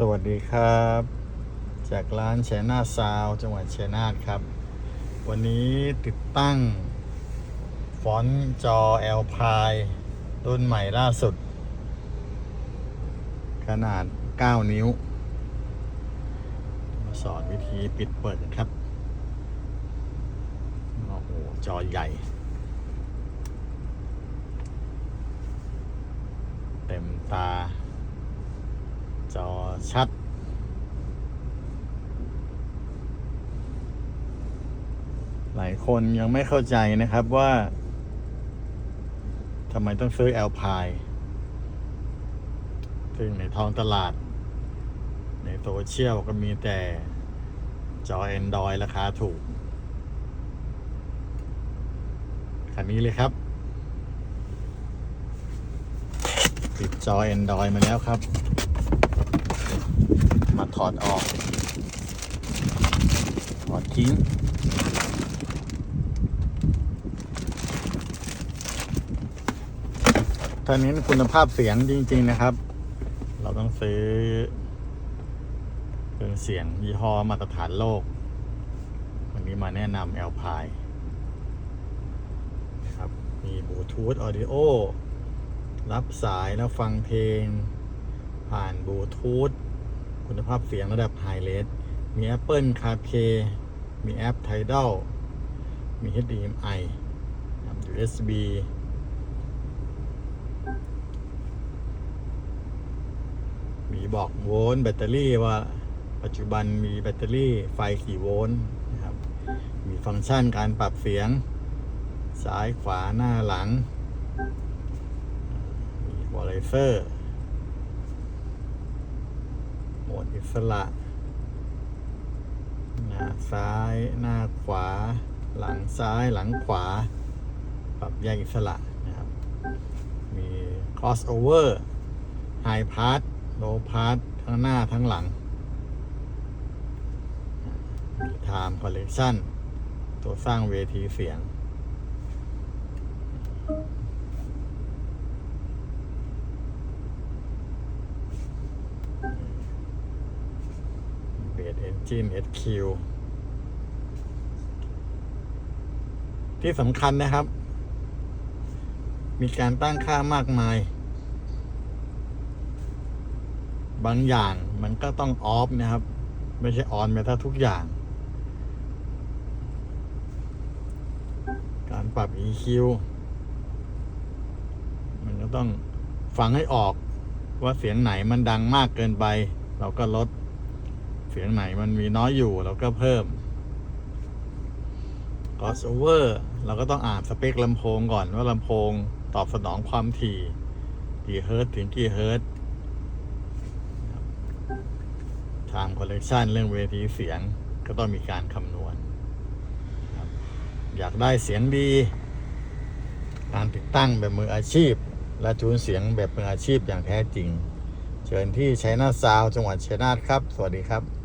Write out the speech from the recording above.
สวัสดีครับ จากร้านเชนาซาวจังหวัดชัยนาทครับ วันนี้ติดตั้ง ฟอนต์จอ L p i รุ่นใหม่ล่าสุด ขนาด 9 นิ้ว มาสอนวิธีปิดเปิดกันครับ โอ้โห จอใหญ่ เต็มตา จอชัด หลายคนยังไม่เข้าใจนะครับว่าทำไมต้องซื้อ a l p i ซึ่งในท้องตลาด ในโซเชียลก็มีแต่จอ Android ราคาถูก คันนี้เลยครับ ติดจอ Android มาแล้วครับ มาถอดออก ถอดทิ้ง ถ้าเน้นคุณภาพเสียงจริง ๆ นะครับ เราต้องซื้อเครื่องเสียงยี่ห้อมาตรฐานโลก วันนี้มาแนะนำ a l p i นะครับ มีบลูทูธออดิโอรับสายแล้วฟังเพลง ผ่านบลูทูธคุณภาพเสียงระดับไฮเลสมี Apple CarPlay มีแอป Tidal มี HDMI USB มีบอกโวลต์แบตเตอรี่ว่าปัจจุบันมีแบตเตอรี่ไฟกี่โวลต์นะครับ มีฟังก์ชันการปรับเสียง ซ้ายขวาหน้าหลัง มีวอลเลเซอร์ โหมด อิสระ หน้าซ้าย หน้าขวา หลังซ้ายหลังขวา ปรับแยกอิสระนะครับ มี crossover high pass low pass ทั้งหน้าทั้งหลัง มี time collection ตัวสร้างเวทีเสียง เบสเอนจิน SQ ที่สำคัญนะครับ มีการตั้งค่ามากมาย บางอย่างมันก็ต้องออฟนะครับ ไม่ใช่ออนไปถ้าทุกอย่าง การปรับ EQ มันก็ต้องฟังให้ออกว่าเสียงไหนมันดังมากเกินไป เราก็ลด สียงไหนมันมีน้อยอยู่เราก็เพิ่ม crossover เราก็ต้องอ่านสเปคลำโพงก่อนว่าลำโพงตอบสนองความถี่กี่เฮิร์ตถึงกี่เฮิร์ตซ์ time collection เรื่องเวทีเสียงก็ต้องมีการคำนวณ อยากได้เสียงดี การติดตั้งแบบมืออาชีพ และจูนเสียงแบบมืออาชีพอย่างแท้จริง เชิญที่ชัยนาทซาวจังหวัดชัยนาทครับ สวัสดีครับ